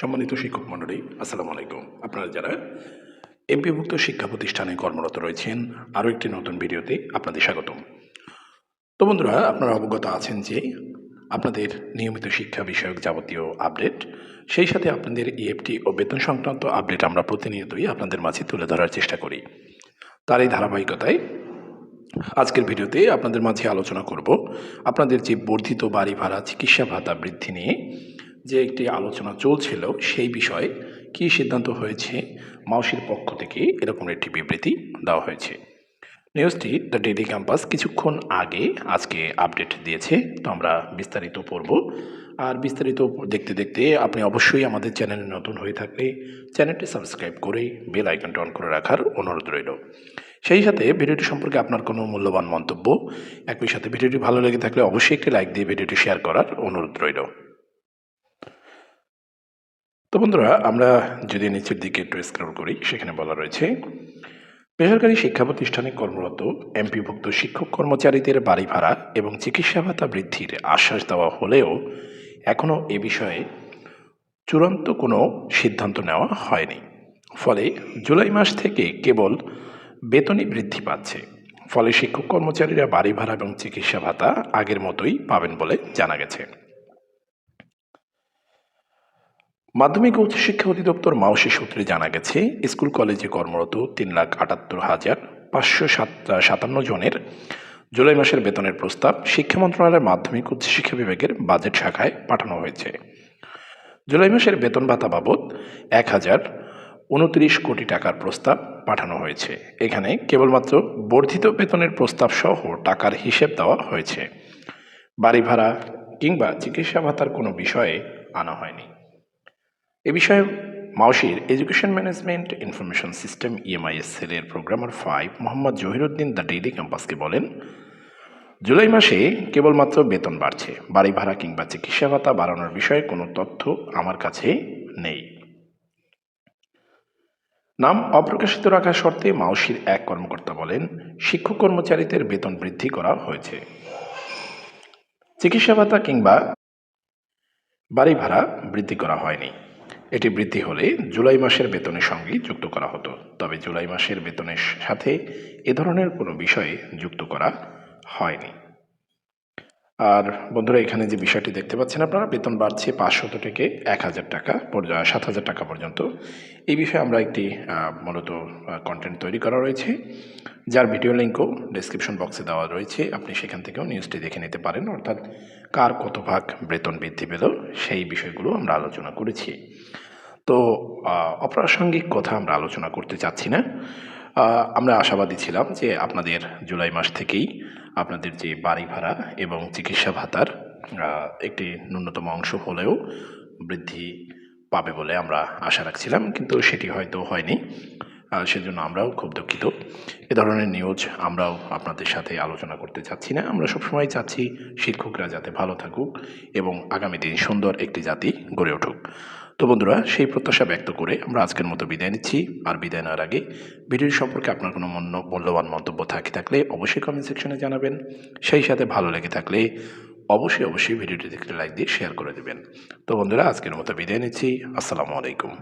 সম্মানিত শিক্ষক মণ্ডলী, আসসালামু আলাইকুম। আপনারা যারা এমপিভুক্ত শিক্ষা প্রতিষ্ঠানে কর্মরত রয়েছেন, আরও একটি নতুন ভিডিওতে আপনাদের স্বাগতম। তো বন্ধুরা, আপনারা অবগত আছেন যে আপনাদের নিয়মিত শিক্ষা বিষয়ক যাবতীয় আপডেট, সেই সাথে আপনাদের ইএফটি ও বেতন সংক্রান্ত আপডেট আমরা প্রতিনিয়তই আপনাদের মাঝে তুলে ধরার চেষ্টা করি। তার এই ধারাবাহিকতায় আজকের ভিডিওতে আপনাদের মাঝে আলোচনা করব আপনাদের যে বর্ধিত বাড়ি ভাড়া, চিকিৎসা ভাতা বৃদ্ধি নিয়ে যে একটি আলোচনা চলছিল সেই বিষয়ে কী সিদ্ধান্ত হয়েছে, মাউসির পক্ষ থেকে এরকম একটি বিবৃতি দেওয়া হয়েছে। নিউজটি দ্য ডেলি ক্যাম্পাস কিছুক্ষণ আগে আজকে আপডেট দিয়েছে, তো আমরা বিস্তারিত পড়ব। আর বিস্তারিত দেখতে দেখতে আপনি অবশ্যই আমাদের চ্যানেলে নতুন হয়ে থাকলে চ্যানেলটি সাবস্ক্রাইব করে বেল আইকনটি অন করে রাখার অনুরোধ রইল। সেই সাথে ভিডিওটি সম্পর্কে আপনার কোনো মূল্যবান মন্তব্য, একই সাথে ভিডিওটি ভালো লেগে থাকলে অবশ্যই একটি লাইক দিয়ে ভিডিওটি শেয়ার করার অনুরোধ রইল। বন্ধুরা, আমরা যদি নিচের দিকে একটু স্ক্রল করি, সেখানে বলা রয়েছে, বেসরকারি শিক্ষা প্রতিষ্ঠানে কর্মরত এমপিভুক্ত শিক্ষক কর্মচারীদের বাড়ি ভাড়া এবং চিকিৎসা ভাতা বৃদ্ধির আশ্বাস দেওয়া হলেও এখনও এ বিষয়ে চূড়ান্ত কোনো সিদ্ধান্ত নেওয়া হয়নি। ফলে জুলাই মাস থেকে কেবল বেতনই বৃদ্ধি পাচ্ছে। ফলে শিক্ষক কর্মচারীরা বাড়ি ভাড়া এবং চিকিৎসা ভাতা আগের মতোই পাবেন বলে জানা গেছে। মাধ্যমিক ও উচ্চশিক্ষা অধিদপ্তর মাওসি সূত্রে জানা গেছে, স্কুল কলেজে কর্মরত তিন লাখ আটাত্তর হাজার পাঁচশো সাত, সাতান্ন জনের জুলাই মাসের বেতনের প্রস্তাব শিক্ষা মন্ত্রণালয়ের মাধ্যমিক উচ্চশিক্ষা বিভাগের বাজেট শাখায় পাঠানো হয়েছে। জুলাই মাসের বেতন ভাতা বাবদ এক হাজার উনত্রিশ কোটি টাকার প্রস্তাব পাঠানো হয়েছে। এখানে কেবলমাত্র বর্ধিত বেতনের প্রস্তাব সহ টাকার হিসেব দেওয়া হয়েছে। বাড়ি ভাড়া কিংবা চিকিৎসা ভাতার কোনো বিষয়ে আনা হয়নি। এ বিষয়ে মাওসির education management information system EMIS সেলের programmer five Mohammad Zahiruddin the daily ক্যাম্পাসকে বলেন, জুলাই মাসে কেবলমাত্র বেতন বাড়ছে, বাড়ি ভাড়া কিংবা চিকিৎসা ভাতা বাড়ানোর বিষয়ে কোনো তথ্য আমার কাছে নেই। নাম অপ্রকাশিত রাখার শর্তে মাওসির এক কর্মকর্তা বলেন, শিক্ষক কর্মচারীদের বেতন বৃদ্ধি করা হয়েছে। চিকিৎসা ভাতা কিংবা বাড়ি ভাড়া বৃদ্ধি করা হয়নি। এটি বৃদ্ধি হলে জুলাই মাসের বেতনের সঙ্গে যুক্ত করা হতো। তবে জুলাই মাসের বেতনের সাথে এ ধরনের কোনো বিষয়ে যুক্ত করা হয়নি। আর বন্ধুরা, এখানে যে বিষয়টি দেখতে পাচ্ছেন আপনারা, বেতন বাড়ছে পাঁচশত থেকে এক হাজার টাকা সাত হাজার টাকা পর্যন্ত। এই বিষয়ে আমরা একটি মূলত কন্টেন্ট তৈরি করা রয়েছে, যার ভিডিও লিঙ্কও ডেসক্রিপশন বক্সে দেওয়া রয়েছে। আপনি সেখান থেকেও নিউজটি দেখে নিতে পারেন, অর্থাৎ কার কত ভাগ বেতন বৃদ্ধি পেল, সেই বিষয়গুলো আমরা আলোচনা করেছি। তো অপ্রাসঙ্গিক কথা আমরা আলোচনা করতে চাচ্ছি না। আমরা আশাবাদী ছিলাম যে আপনাদের জুলাই মাস থেকেই আপনাদের যে বাড়ি ভাড়া এবং চিকিৎসা ভাতার একটি ন্যূনতম অংশ হলেও বৃদ্ধি পাবে বলে আমরা আশা রাখছিলাম, কিন্তু সেটি হয়তো হয়নি। সেজন্য আমরাও খুব দুঃখিত। এ ধরনের নিউজ আমরাও আপনাদের সাথে আলোচনা করতে চাচ্ছি না। আমরা সবসময় চাচ্ছি শিক্ষকরা যাতে ভালো থাকুক এবং আগামী দিন সুন্দর একটি জাতি গড়ে উঠুক। তো বন্ধুরা, সেই প্রত্যাশা ব্যক্ত করে আমরা আজকের মতো বিদায় নিচ্ছি। আর বিদায় নেওয়ার আগে ভিডিও সম্পর্কে আপনার কোনো মন্য মূল্যবান মন্তব্য থাকে থাকলে অবশ্যই কমেন্ট সেকশনে জানাবেন। সেই সাথে ভালো লেগে থাকলে অবশ্যই অবশ্যই ভিডিওটি দেখতে লাইক দিয়ে শেয়ার করে দেবেন। তো বন্ধুরা, আজকের মতো বিদায় নিচ্ছি। আসসালামু আলাইকুম।